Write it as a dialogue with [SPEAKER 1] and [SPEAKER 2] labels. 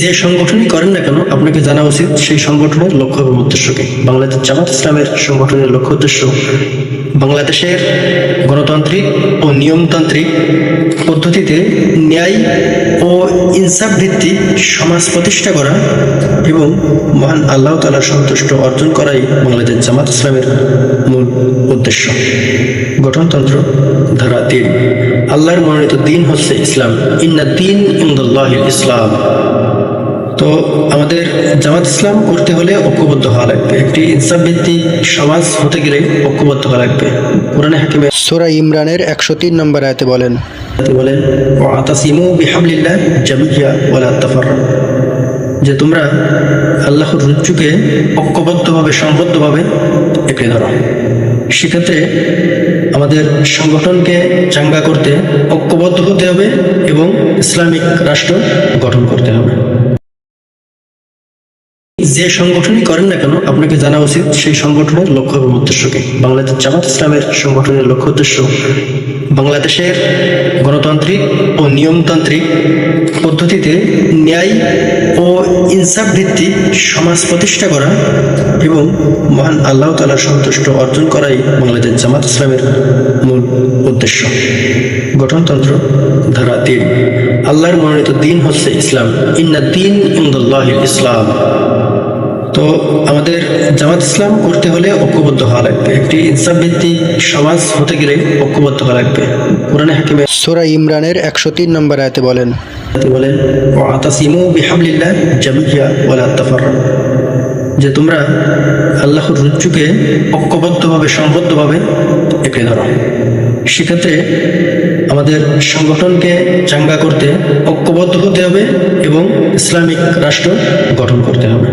[SPEAKER 1] যে সংগঠনই করেন না কেন, আপনাকে জানা উচিত সেই সংগঠনের লক্ষ্য এবং উদ্দেশ্যকে। বাংলাদেশ জামাত ইসলামের সংগঠনের লক্ষ্য উদ্দেশ্য বাংলাদেশের গণতান্ত্রিক ও নিয়মতান্ত্রিক পদ্ধতিতে ন্যায় ও ইনসাফ ভিত্তিক সমাজ প্রতিষ্ঠা করা এবং মহান আল্লাহ তালার সন্তুষ্ট অর্জন করাই বাংলাদেশ জামাত ইসলামের মূল উদ্দেশ্য। গঠনতন্ত্র, ধারা তিন। আল্লাহর মনোনীত দিন হচ্ছে ইসলাম। ইন্না দিন ইন্দুল্লাহ ইসলাম। তো আমাদের জামাত ইসলাম করতে হলে ঐক্যবদ্ধ হওয়া লাগবে। একটি ইনসাফ ভিত্তিক সমাজ হতে গেলে ঐক্যবদ্ধ হওয়া লাগবে। কোরআনে হাকিমে
[SPEAKER 2] সোরা ইমরানের একশো তিন নম্বর আয়তে বলেন
[SPEAKER 1] বলেন আতাসিমু বিহাবলিল্লাহ জামিয়া ওয়ালা তাফাররাকু যে তোমরা আল্লাহর রুজ্জুকে ঐক্যবদ্ধভাবে সংবদ্ধভাবে একড়ে ধরো। সেক্ষেত্রে আমাদের সংগঠনকে চাঙ্গা করতে ঐক্যবদ্ধ হতে হবে এবং ইসলামিক রাষ্ট্র গঠন করতে হবে। যে সংগঠনই করেন না কেন, আপনাকে জানা উচিত সেই সংগঠনের লক্ষ্য এবং উদ্দেশ্যকে। বাংলাদেশ জামাত ইসলামের সংগঠনের লক্ষ্য উদ্দেশ্য, বাংলাদেশের গণতান্ত্রিক ও নিয়মতান্ত্রিক পদ্ধতিতে ন্যায় ও ইনসাফ ভিত্তিক সমাজ প্রতিষ্ঠা করা এবং মহান আল্লাহ তালার সন্তুষ্ট অর্জন করাই বাংলাদেশ জামাত ইসলামের মূল উদ্দেশ্য। গঠনতন্ত্র ধারা তিন। আল্লাহর মনোনীত দিন হচ্ছে ইসলাম। ইন্না দিন ইন্দুল্লাহ ইসলাম। তো আমাদের জামাত ইসলাম করতে হলে ঐক্যবদ্ধ হওয়া লাগবে। একটি ইনসাফ ভিত্তিক সমাজ হতে গেলে ঐক্যবদ্ধ হওয়া লাগবে। কোরআনে হাকিমে
[SPEAKER 2] সোরা ইমরানের একশো তিন নম্বর আয়তে বলেন
[SPEAKER 1] বলেন আতাসিমু বিহাবলিল্লাহ জামিয়া ওয়ালা তাফাররাকু যে তোমরা আল্লাহর রুজ্জুকে ঐক্যবদ্ধভাবে সংবদ্ধভাবে একড়ে ধরো। সেক্ষেত্রে আমাদের সংগঠনকে চাঙ্গা করতে ঐক্যবদ্ধ হতে হবে এবং ইসলামিক রাষ্ট্র গঠন করতে হবে।